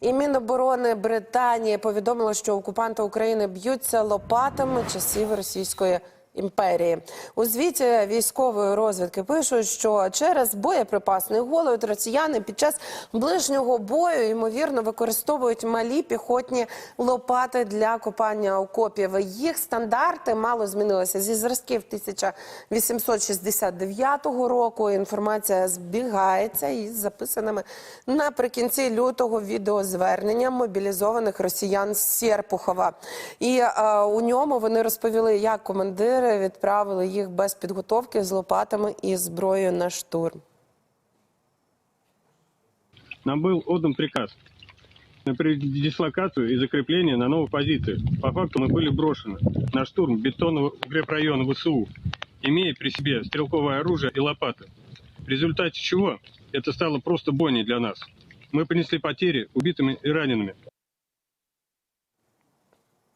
І Міноборони Британії повідомило, що окупанти України б'ються лопатами часів Російської імперії. У звіті військової розвідки пишуть, що через боєприпасний голод росіяни під час ближнього бою ймовірно використовують малі піхотні лопати для копання окопів. Їх стандарти мало змінилися зі зразків 1869 року. Інформація збігається із записаними наприкінці лютого відеозверненням мобілізованих росіян з Серпухова. І е, у ньому вони розповіли, як командири відправили їх без підготовки з лопатами і зброєю на штурм. Нам был отдан приказ на передислокацию и закрепление на новых позициях. По факту мы были брошены на штурм бетонного укрепрайона ВСУ, имея при себе стрелковое оружие и лопаты. В результате чего это стало просто бойней для нас. Мы понесли потери убитыми и ранеными.